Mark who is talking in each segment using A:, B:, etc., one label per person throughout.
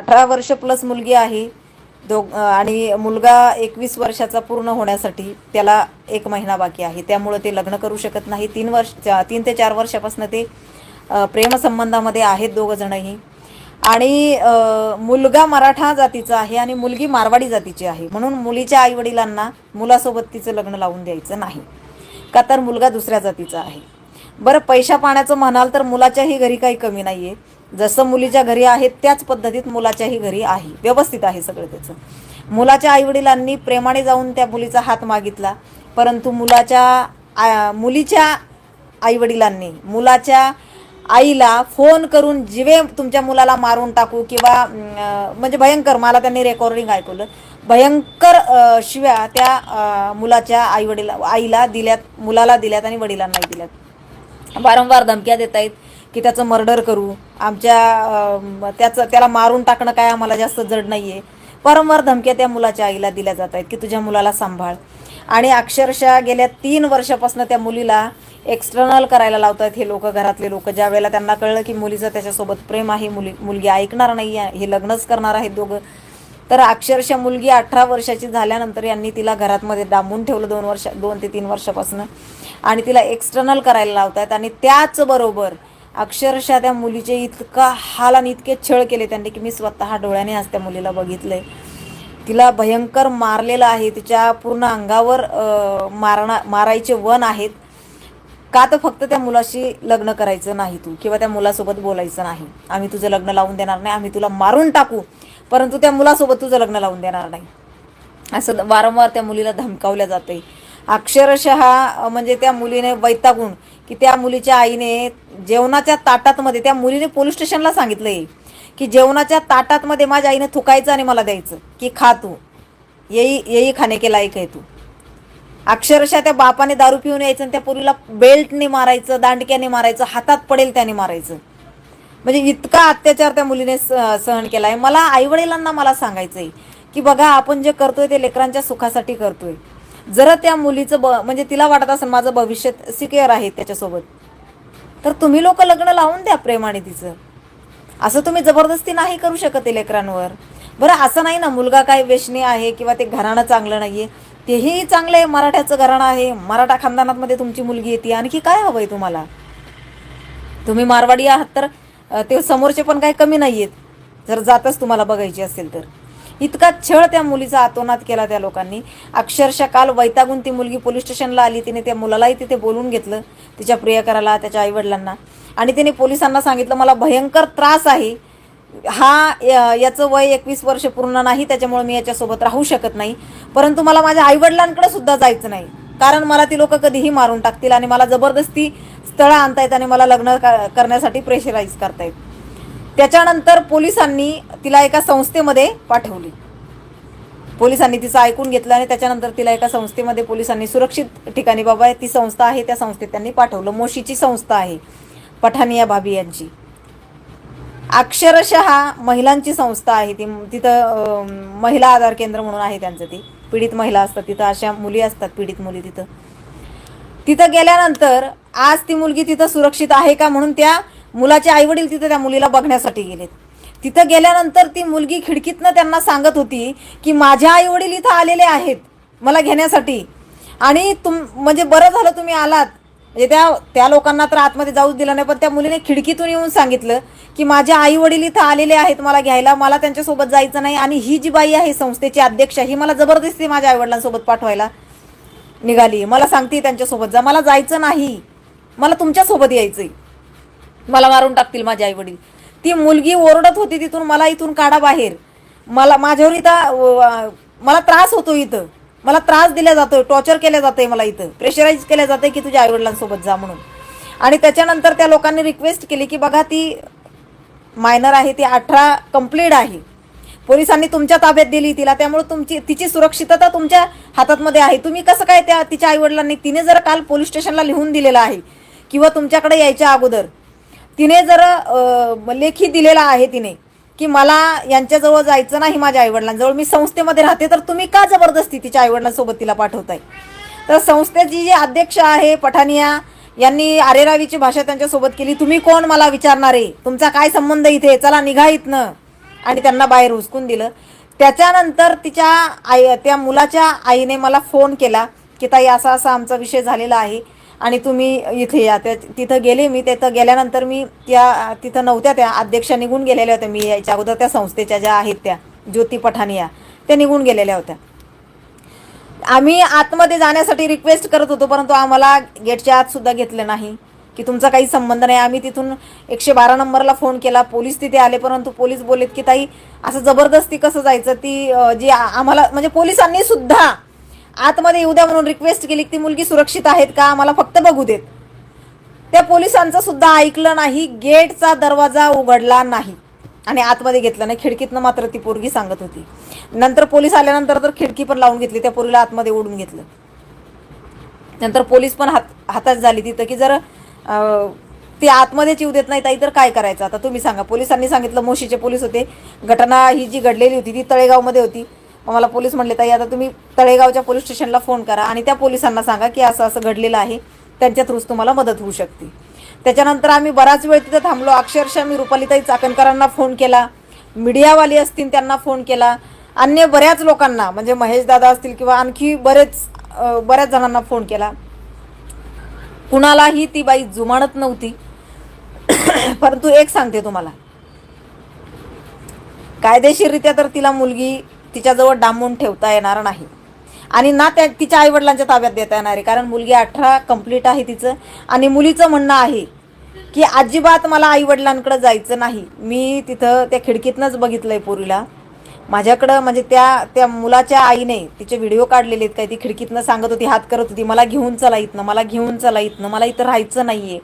A: अठरा वर्ष प्लस मुलगी आहे. दोघ आणि मुलगा एकवीस वर्षाचा पूर्ण होण्यासाठी त्याला एक महिना बाकी आहे. त्यामुळं ते लग्न करू शकत नाही. तीन वर्ष तीन ते चार वर्षापासून ते प्रेमसंबंधामध्ये आहेत दोघं जणही. आणि मुलगा मराठा जातीचा आहे आणि मुलगी मारवाडी जातीची आहे. म्हणून मुलीच्या आईवडिलांना मुलासोबत तिचं लग्न लावून द्यायचं नाही. का तर मुलगा दुसऱ्या जातीचा आहे. बरं पैशा पाण्याचं म्हणाल तर मुलाच्याही घरी काही कमी नाही आहे जसं मुलीच्या घरी आहे त्याच पद्धतीत मुलाच्याही घरी आहे. व्यवस्थित आहे सगळं त्याचं. मुलाच्या आईवडिलांनी प्रेमाने जाऊन त्या मुलीचा हात मागितला परंतु मुलाच्या मुलीच्या आईवडिलांनी मुलाच्या आईला फोन करून जिवे तुमच्या मुलाला मारून टाकू किंवा म्हणजे भयंकर मला त्यांनी रेकॉर्डिंग ऐकवलं. भयंकर शिव्या त्या मुलाच्या आईवडिला आईला दिल्यात मुलाला दिल्यात आणि वडिलांनाही दिल्यात. वारंवार धमक्या देत आहेत की त्याचं मर्डर करू. आमच्या त्याचं त्याला मारून टाकणं काय आम्हाला जास्त जड नाही आहे वारंवार धमक्या त्या मुलाच्या आईला दिल्या जात आहेत की तुझ्या मुलाला सांभाळ. आणि अक्षरशः गेल्या तीन वर्षापासून त्या मुलीला एक्सटर्नल करायला लावतात हे लोक घरातले लोक. ज्या वेळेला त्यांना कळलं की मुलीचं त्याच्यासोबत प्रेम आहे मुली मुलगी ऐकणार नाही आहे हे लग्नच करणार आहेत दोघं. तर अक्षरशः मुलगी अठरा वर्षाची झाल्यानंतर यांनी तिला घरातमध्ये डांबून ठेवलं दोन वर्ष दोन ते तीन वर्षापासून. आणि तिला एक्सटर्नल करायला लावतात आणि त्याचबरोबर अक्षरशः त्या मुलीचे इतका हाल आणि इतके छळ केले त्यांनी की मी स्वतः डोळ्याने आज त्या मुलीला बघितलंय. तिला भयंकर मारलेलं आहे. तिच्या पूर्ण अंगावर मारणा मारायचे वन आहेत. का तर फक्त त्या मुलाशी लग्न करायचं नाही तू किंवा त्या मुलासोबत बोलायचं नाही. आम्ही तुझं लग्न लावून देणार नाही. आम्ही तुला मारून टाकू. परंतु त्या मुलासोबत तुझं लग्न लावून देणार नाही. असं वारंवार त्या मुलीला धमकावल्या जाते. अक्षरशः म्हणजे त्या मुलीने वैतागून की त्या मुलीच्या आईने जेवणाच्या ताटातमध्ये त्या मुलीने पोलीस स्टेशनला सांगितलंय की जेवणाच्या ताटातमध्ये माझ्या आईने थुकायचं आणि मला द्यायचं की खा तू. येई येई खाणे केला लायक आहे तू. अक्षरशः त्या बापाने दारू पिऊन यायचं आणि त्या पोरीला बेल्टने मारायचं दांडक्याने मारायचं हातात पडेल त्याने मारायचं. म्हणजे इतका अत्याचार त्या मुलीने स- सहन केला आहे मला आईवडिलांना मला सांगायचंय की बघा आपण जे करतोय ते लेकरांच्या सुखासाठी करतोय. जर त्या मुलीचं ब म्हणजे तिला वाटत असेल माझं भविष्य सिक्युअर आहे त्याच्यासोबत. तर तुम्ही लोक लग्न लावून द्या प्रेमाने तिचं. असं तुम्ही जबरदस्ती नाही करू शकत लेकरांवर. बरं असं नाही ना मुलगा काय वेशणी आहे किंवा ते घराणं चांगलं नाही आहे तेही चांगलं आहे मराठ्याचं घराणं आहे. मराठा खानदानामध्ये तुमची मुलगी येते आणखी काय हवंय तुम्हाला? तुम्ही मारवाडी आहात तर ते समोरचे पण काही कमी नाही आहेत जर जातच तुम्हाला बघायची असेल तर. इतका छळ त्या मुलीचा आतोनात केला त्या लोकांनी. अक्षरशः काल वैतागून ती मुलगी पोलीस स्टेशनला आली. तिने त्या मुलालाही तिथे बोलून घेतलं तिच्या प्रियकराला त्याच्या आईवडिलांना. आणि तिने पोलिसांना सांगितलं मला भयंकर त्रास आहे. हा या- याचं वय एकवीस वर्ष पूर्ण नाही. त्याच्यामुळे मी याच्यासोबत राहू शकत नाही. परंतु मला माझ्या आईवडिलांकडे सुद्धा जायचं नाही. कारण मला ती लोक कधीही मारून टाकतील आणि मला जबरदस्ती स्थळं आणतायत आणि मला लग्न करण्यासाठी प्रेशराईज करतायत त्याच्यानंतर पोलिसांनी तिला एका संस्थेमध्ये पाठवली. पोलिसांनी तिचं ऐकून घेतलं आणि त्याच्यानंतर तिला एका संस्थेमध्ये पोलिसांनी सुरक्षित ठिकाणी बाबा ती संस्था आहे त्या संस्थेत त्यांनी पाठवलं. मोशीची संस्था आहे पठानिया भाभी यांची. अक्षरशः महिलांची संस्था आहे ती. तिथं महिला आधार केंद्र म्हणून आहे त्यांचं ती. पीडित महिला असतात तिथं अशा मुली असतात पीडित मुली तिथं. तिथं गेल्यानंतर आज ती मुलगी तिथं सुरक्षित आहे का म्हणून त्या मुलाचे आईवडील तिथं त्या मुलीला बघण्यासाठी गेलेत. तिथं गेल्यानंतर ती मुलगी खिडकीतनं त्यांना सांगत होती की माझ्या आईवडील इथं आलेले आहेत मला घेण्यासाठी. आणि तुम म्हणजे बरं झालं तुम्ही आलात. म्हणजे त्या त्या लोकांना तर आतमध्ये जाऊच दिलं नाही पण त्या मुलीने खिडकीतून येऊन सांगितलं की माझ्या आई वडील इथं आलेले आहेत मला घ्यायला मला त्यांच्यासोबत जायचं नाही आणि ही जी बाई आहे संस्थेची अध्यक्ष ही मला जबरदस्ती माझ्या आईवडिलांसोबत पाठवायला निघाली. मला सांगते त्यांच्यासोबत जा मला जायचं नाही. मला तुमच्यासोबत यायचंय. मला मारून टाकतील माझे आई वडील ती मुलगी ओरडत होती तिथून मला इथून काढा बाहेर. मला माझ्यावर इथं मला त्रास होतो इथं. मला त्रास दिला जातोय टॉर्चर केलं जातंय मला इथं. प्रेशराईज केलं जातंय की तुझ्या आईवडिलांसोबत जा म्हणून. आणि त्याच्यानंतर त्या लोकांनी रिक्वेस्ट केली की बघा ती मायनर आहे ती अठरा कंप्लीट आहे. पोलिसांनी तुमच्या ताब्यात दिली तिला त्यामुळे तुमची तिची सुरक्षितता तुमच्या हातातमध्ये आहे. तुम्ही कसं काय त्या तिच्या आईवडिलांनी तिने जर काल पोलीस स्टेशनला लिहून दिलेलं आहे किंवा तुमच्याकडे यायच्या अगोदर तिने जर लेखी दिलेला आहे तिने की मला यांच्याजवळ जायचं नाही माझ्या आईवडिलांजवळ मी संस्थेमध्ये राहते तर तुम्ही का जबरदस्ती तिच्या आईवडिलांसोबत तिला पाठवताय? तर संस्थेची जी अध्यक्ष आहे पठानिया यांनी आरेरावीची भाषा त्यांच्यासोबत केली. तुम्ही कोण? मला विचारणारे तुमचा काय संबंध इथे? चला निघा इथनं. आणि त्यांना बाहेर हुसकून दिलं. त्याच्यानंतर तिच्या आई त्या मुलाच्या आईने मला फोन केला की ताई असा असा आमचा विषय झालेला आहे. आणि तुम्ही इथे या. त्या तिथं गेले मी तिथं गेल्यानंतर मी त्या तिथं नव्हत्या त्या अध्यक्षा निघून गेलेल्या होत्या मी यायच्या अगोदर. त्या संस्थेच्या ज्या आहेत त्या ज्योती पठाणी या त्या निघून गेलेल्या होत्या. आम्ही आतमध्ये जाण्यासाठी रिक्वेस्ट करत होतो परंतु आम्हाला गेटच्या आत सुद्धा घेतलं नाही. की तुमचा काही संबंध नाही. आम्ही तिथून एकशे बारा नंबरला फोन केला. पोलीस तिथे आले परंतु पोलीस बोललेत की ताई असं जबरदस्ती कसं जायचं? ती जी आम्हाला म्हणजे पोलिसांनी सुद्धा आतमध्ये येऊ द्या म्हणून रिक्वेस्ट केली की ती मुलगी सुरक्षित आहेत का? आम्हाला फक्त बघू देत. त्या पोलिसांचं सुद्धा ऐकलं नाही गेटचा दरवाजा उघडला नाही. आणि आतमध्ये घेतलं नाही. खिडकीतनं मात्र ती पोरगी सांगत होती. नंतर पोलीस आल्यानंतर तर खिडकी पण लावून घेतली त्या पोरीला आतमध्ये ओढून घेतलं. नंतर पोलीस पण हात हातात झाली तिथं की जर ती आतमध्ये आतमध्येच येऊ देत नाही ताई तर काय करायचं? आता तुम्ही सांगा. पोलिसांनी सांगितलं मोशीचे पोलीस होते. घटना ही जी घडलेली होती ती तळेगावमध्ये होती. मग मला पोलीस म्हणले ताई आता तुम्ही तळेगावच्या पोलीस स्टेशनला फोन करा आणि त्या पोलिसांना सांगा की असं असं घडलेलं आहे. त्यांच्या थ्रूच तुम्हाला मदत होऊ शकते. त्याच्यानंतर आम्ही बराच वेळ तिथं थांबलो. अक्षरशः मी रुपालीताई चाकणकरांना फोन केला. मीडियावाली असतील त्यांना फोन केला. अन्य बऱ्याच लोकांना म्हणजे महेश दादा असतील किंवा आणखी बरेच बऱ्याच जणांना फोन केला. कुणालाही ती बाई जुमानत नव्हती. परंतु एक सांगते तुम्हाला. कायदेशीररित्या तर तिला मुलगी तिच्याजवळ डांबून ठेवता येणार नाही. आणि ना त्या तिच्या आईवडिलांच्या ताब्यात देता येणार आहे. कारण मुलगी अठरा कंप्लीट आहे तिचं. आणि मुलीचं म्हणणं आहे की अजिबात मला आईवडिलांकडे जायचं नाही. मी तिथं त्या खिडकीतनंच बघितलंय पोरीला. माझ्याकडं म्हणजे त्या त्या मुलाच्या आईने तिचे व्हिडिओ काढलेले आहेत. काय ती खिडकीतनं सांगत होती हात करत होती मला घेऊन चला इथनं मला घेऊन चला इथनं मला इथं राहायचं नाहीये.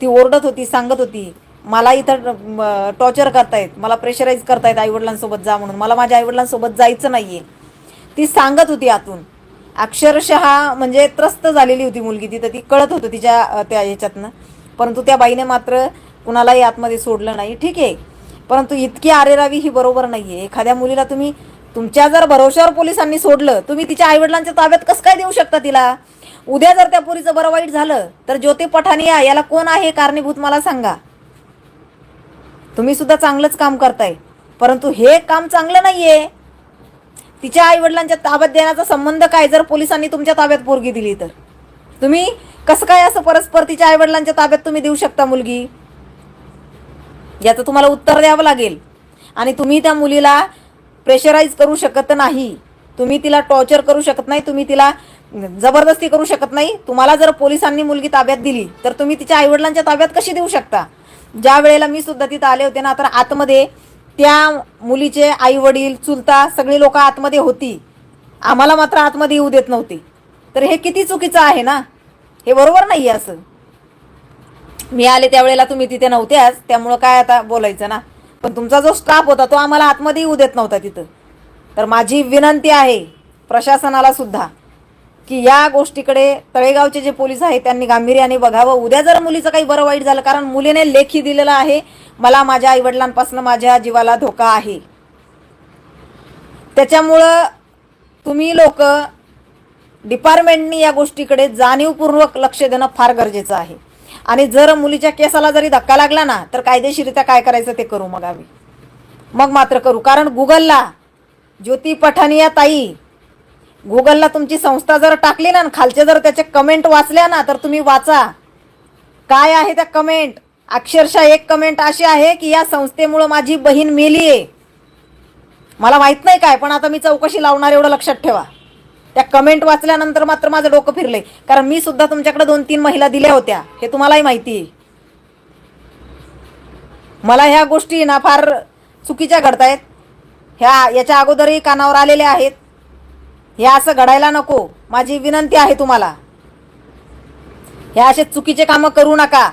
A: ती ओरडत होती सांगत होती मला इथं टॉर्चर करतायत मला प्रेशराईज करतायत आईवडिलांसोबत जा म्हणून. मला माझ्या आईवडिलांसोबत जायचं नाही आहे ती सांगत होती आतून. अक्षरशः म्हणजे त्रस्त झालेली होती मुलगी तिथं ती कळत होतं तिच्या त्या ह्याच्यातनं. परंतु त्या बाईने मात्र कुणालाही आतमध्ये सोडलं नाही. ठीक आहे. परंतु इतकी आरेरावी ही बरोबर नाही आहे एखाद्या मुलीला तुम्ही तुमच्या जर भरोशावर पोलिसांनी सोडलं तुम्ही तिच्या आईवडिलांच्या ताब्यात कसं काय देऊ शकता तिला? उद्या जर त्या पुरीचं बरं वाईट झालं तर ज्योती पठानिया याला कोण आहे? कारणीभूत मला सांगा. तुम्ही सुद्धा चांगलंच काम करताय. परंतु हे काम चांगलं नाहीये. तिच्या आई वडिलांच्या ताब्यात देण्याचा संबंध काय? जर पोलिसांनी तुमच्या ताब्यात पोरगी दिली तर. तुम्ही कसं काय असं परस्पर तिच्या आई वडिलांच्या ताब्यात तुम्ही देऊ शकता मुलगी? याचं तुम्हाला उत्तर द्यावं लागेल. आणि तुम्ही त्या मुलीला प्रेशराईज करू शकत नाही. तुम्ही तिला टॉर्चर करू शकत नाही. तुम्ही तिला जबरदस्ती करू शकत नाही. तुम्हाला जर पोलिसांनी मुलगी ताब्यात दिली तर तुम्ही तिच्या आईवडिलांच्या ताब्यात कशी देऊ शकता? ज्या वेळेला मी सुद्धा तिथं आले होते ना तर आतमध्ये त्या मुलीचे आई वडील चुलता सगळी लोक आतमध्ये होती. आम्हाला मात्र आतमध्ये येऊ देत नव्हते. तर हे किती चुकीचं आहे ना? हे बरोबर नाही असं. मी आले त्यावेळेला तुम्ही तिथे नव्हत्याच त्यामुळं काय आता बोलायचं ना? पण तुमचा जो स्टाफ होता तो आम्हाला आतमध्ये येऊ देत नव्हता तिथं. तर माझी विनंती आहे प्रशासनाला सुद्धा की या गोष्टीकडे तळेगावचे जे पोलीस आहेत त्यांनी गांभीर्याने बघावं. उद्या जर मुलीचं काही बरं वाईट झालं कारण मुलीने लेखी दिलेलं आहे मला माझ्या आईवडिलांपासून माझ्या जीवाला धोका आहे. त्याच्यामुळं तुम्ही लोक डिपार्टमेंटनी या गोष्टीकडे जाणीवपूर्वक लक्ष देणं फार गरजेचं आहे. आणि जर मुलीच्या केसाला जरी धक्का लागला ना तर कायदेशीरित्या काय करायचं ते करू मग आम्ही. मग मात्र करू. कारण गुगलला ज्योती पठानिया ताई गुगलला तुमची संस्था जर टाकली ना खालचे जर त्याचे कमेंट वाचल्या ना तर तुम्ही वाचा. काय आहे त्या कमेंट अक्षरशः एक कमेंट अशी आहे की या संस्थेमुळं माझी बहीण मेली आहे मला माहीत नाही काय पण आता मी चौकशी लावणार एवढं लक्षात ठेवा. त्या कमेंट वाचल्यानंतर मात्र माझं डोकं फिरले कारण मी सुद्धा तुमच्याकडे दोन तीन महिला दिल्या होत्या. हे तुम्हालाही माहिती आहे. मला ह्या गोष्टी ना फार चुकीच्या घडतायत. ह्या याच्या अगोदरही कानावर आलेल्या आहेत. हे असं घडायला नको. माझी विनंती आहे तुम्हाला. हे असे चुकीचे कामं करू नका.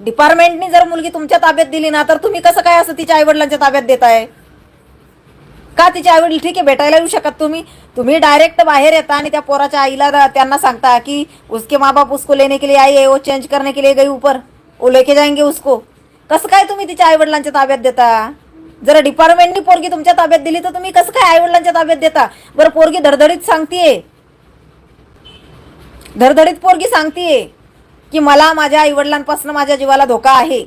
A: डिपार्टमेंटनी जर मुलगी तुमच्या ताब्यात दिली ना तर तुम्ही कसं काय असं तिच्या आईवडिलांच्या ताब्यात देताय? का तिचे आईवडील ठीक आहे भेटायला येऊ शकत तुम्ही? तुम्ही डायरेक्ट बाहेर येता आणि त्या पोराच्या आईला त्यांना सांगता की उसके माँ बाप उसको लेने के लिए आई है वो चेंज करने के लिए गई ऊपर. वो लेके जाएंगे उसको. कसं काय तुम्ही तिच्या आईवडिलांच्या ताब्यात देता? जर डिपार्टमेंटनी पोरगी तुमच्या ताब्यात दिली तर तुम्ही कसं काय आईवडिलांच्या ताब्यात देता? बरं पोरगी धडधडीत सांगतीये. धडधडीत पोरगी सांगतीये की मला माझ्या आईवडिलांपासून माझ्या जीवाला धोका आहे.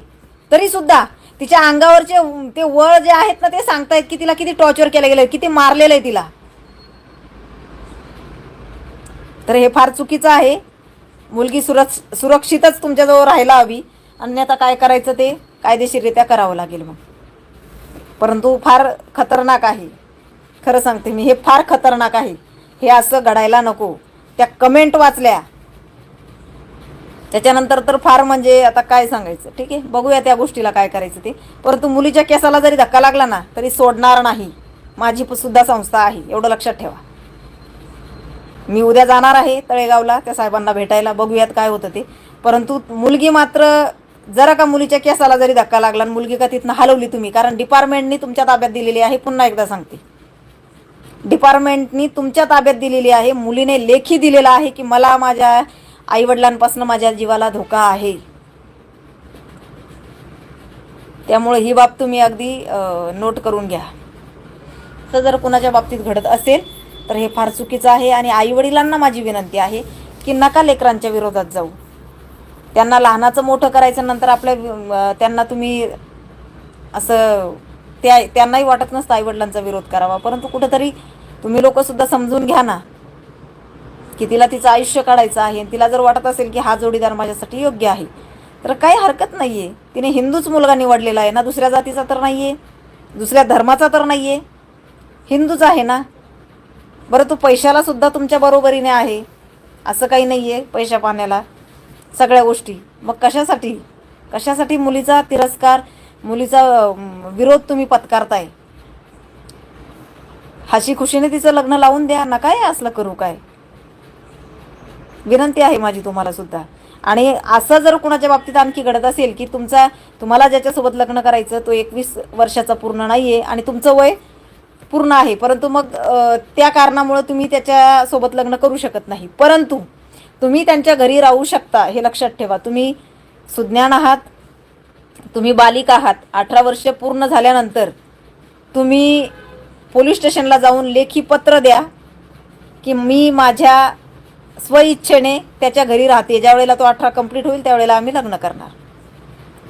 A: तरी सुद्धा तिच्या अंगावरचे ते वळ जे आहेत ना ते सांगतायत की तिला किती टॉर्चर केलं गेलं किती मारलेलं आहे तिला. तर हे फार चुकीचं आहे. मुलगी सुरक्ष सुरक्षितच तुमच्याजवळ राहायला हवी. अन्यथा काय करायचं ते? कायदेशीररित्या करावं लागेल मग. परंतु फार खतरनाक आहे. खरं सांगते मी हे फार खतरनाक आहे. हे असं घडायला नको. त्या कमेंट वाचल्या. त्याच्यानंतर तर फार म्हणजे आता काय सांगायचं? ठीक आहे बघूया त्या गोष्टीला काय करायचं ते. परंतु मुलीच्या केसाला जरी धक्का लागला ना तरी सोडणार नाही. माझी सुद्धा संस्था आहे एवढं लक्षात ठेवा. मी उद्या जाणार आहे तळेगावला त्या साहेबांना भेटायला. बघूयात काय होतं ते. परंतु मुलगी मात्र जरा का मुलीच्या केसाला जरी धक्का लागला आणि मुलगी का तिथनं हलवली तुम्ही कारण डिपार्टमेंटनी तुमच्या ताब्यात दिलेली आहे पुन्हा एकदा सांगते. डिपार्टमेंटनी तुमच्या ताब्यात दिलेली आहे मुलीने लेखी दिलेला आहे की मला माझ्या आईवडिलांपासून माझ्या जीवाला धोका आहे. त्यामुळे ही बाब तुम्ही अगदी नोट करून घ्या. तर जर कुणाच्या बाबतीत घडत असेल तर हे फार चुकीचं आहे आणि आईवडिलांना माझी विनंती आहे की नका लेकरांच्या विरोधात जाऊ. त्यांना लहानाचं मोठं करायचं नंतर आपल्या त्यांना तुम्ही असं त्या त्यांनाही वाटत नसतं आईवडिलांचा विरोध करावा. परंतु कुठेतरी तुम्ही लोक सुद्धा समजून घ्या ना की तिला तिचं आयुष्य काढायचं आहे. तिला जर वाटत असेल की हा जोडीदार माझ्यासाठी योग्य आहे तर काही हरकत नाही आहे तिने हिंदूच मुलगा निवडलेला आहे ना दुसऱ्या जातीचा तर नाही आहे दुसऱ्या धर्माचा तर नाही आहे हिंदूच आहे ना. बरं तू पैशाला सुद्धा तुमच्या बरोबरीने आहे असं काही नाही आहे पैशा पाण्याला. सगळ्या गोष्टी. मग कशासाठी? कशासाठी मुलीचा तिरस्कार मुलीचा विरोध तुम्ही पत्कारताय? हशी खुशीने तिचं लग्न लावून द्या ना काय असलं करू काय? विनंती आहे माझी तुम्हाला सुद्धा. आणि असं जर कुणाच्या बाबतीत आणखी घडत असेल की तुमचा तुम्हाला ज्याच्यासोबत लग्न करायचं तो एकवीस वर्षाचा पूर्ण नाही आहे आणि तुमचं वय पूर्ण आहे परंतु मग त्या कारणामुळं तुम्ही त्याच्यासोबत लग्न करू शकत नाही. परंतु तुम्ही त्यांच्या घरी राहू शकता हे लक्षात ठेवा. तुम्ही सुज्ञान आहात तुम्ही बालिका आहात. अठरा वर्ष पूर्ण झाल्यानंतर तुम्ही पोलीस स्टेशनला जाऊन लेखी पत्र द्या की मी माझ्या स्वइच्छेने त्याच्या घरी राहते. ज्या वेळेला तो अठरा कंप्लीट होईल त्यावेळेला आम्ही लग्न करणार.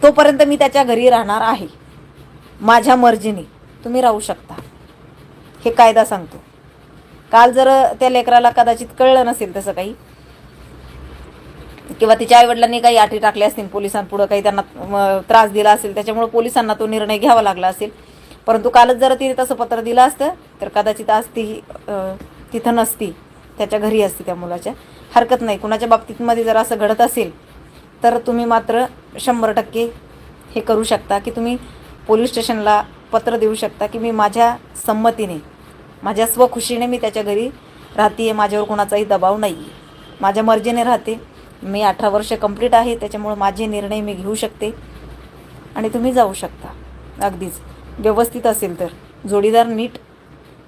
A: तोपर्यंत मी त्याच्या घरी राहणार आहे. माझ्या मर्जीने तुम्ही राहू शकता. हे कायदा सांगतो. काल जर त्या लेकराला कदाचित कळलं नसेल तसं काही किंवा तिच्या आईवडिलांनी काही आटी टाकल्या असतील पोलिसांपुढं काही त्यांना त्रास दिला असेल त्याच्यामुळे पोलिसांना तो निर्णय घ्यावा लागला असेल. परंतु कालच जर तिने तसं पत्र दिलं असतं तर कदाचित आज ती तिथं नसती. त्याच्या घरी असते त्या मुलाच्या. हरकत नाही. कुणाच्या बाबतीतमध्ये जर असं घडत असेल तर तुम्ही मात्र शंभर टक्के हे करू शकता की तुम्ही पोलीस स्टेशनला पत्र देऊ शकता की मी माझ्या संमतीने माझ्या स्वखुशीने मी त्याच्या घरी राहते आहे माझ्यावर कोणाचाही दबाव नाही आहे माझ्या मर्जीने राहते. मी अठरा वर्ष कंप्लीट आहे त्याच्यामुळं माझे निर्णय मी घेऊ शकते. आणि तुम्ही जाऊ शकता. अगदीच. व्यवस्थित असेल तर. जोडीदार नीट.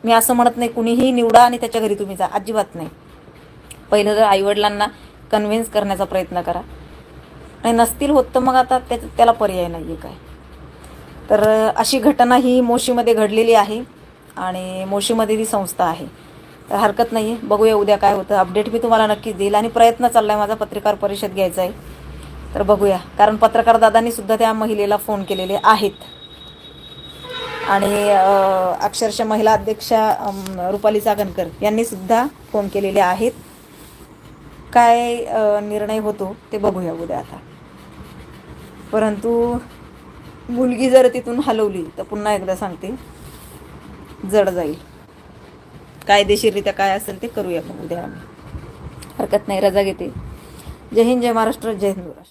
A: मी असं म्हणत नाही कुणीही निवडा आणि त्याच्या घरी तुम्ही जा. अजिबात नाही. पहिलं तर आईवडिलांना कन्व्हिन्स करण्याचा प्रयत्न करा. आणि नसतील होत तर मग आता त्याच त्याला पर्याय नाही आहे काय. तर अशी घटना ही मोशीमध्ये घडलेली आहे आणि मोशीमध्ये ती संस्था आहे. हरकत नाही बघूया उद्या काय होतं. अपडेट मी तुम्हाला नक्कीच देईल. आणि प्रयत्न चालला आहे माझा पत्रकार परिषद घ्यायचा आहे. तर बघूया. कारण पत्रकार दादांनी सुद्धा त्या महिलेला फोन केलेले आहेत. आणि अक्षरशः महिला अध्यक्षा रुपाली चाकणकर यांनी सुद्धा फोन केलेले आहेत. काय निर्णय होतो ते बघूया उद्या आता. परंतु मुलगी जर तिथून हलवली तर पुन्हा एकदा सांगते जड जाईल. कायदेशीररित्या काय असेल ते करूया मग उद्या आम्ही. हरकत नाही रजा घेते. जय हिंद जय महाराष्ट्र जय हिंद महाराष्ट्र.